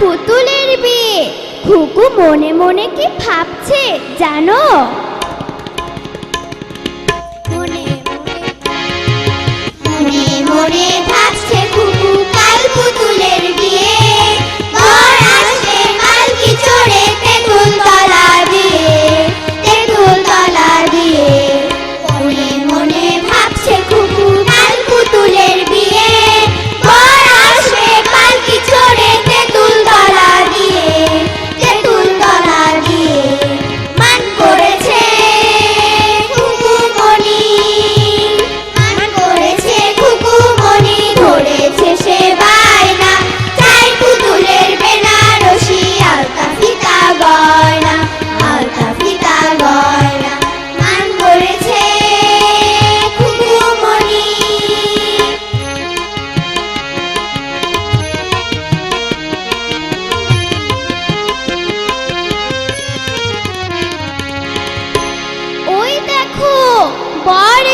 পুতুলের বিয়ে। খুকু মনে মনে কি ভাবছে জানো?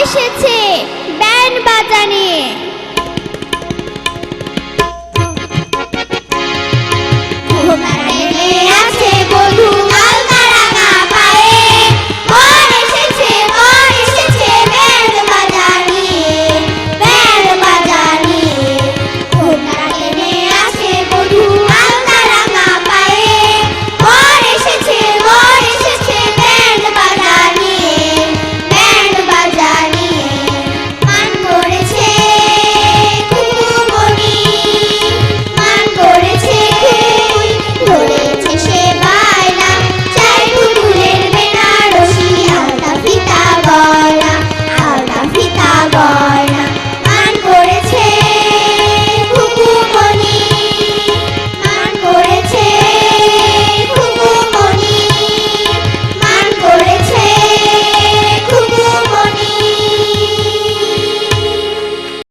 এসেছে।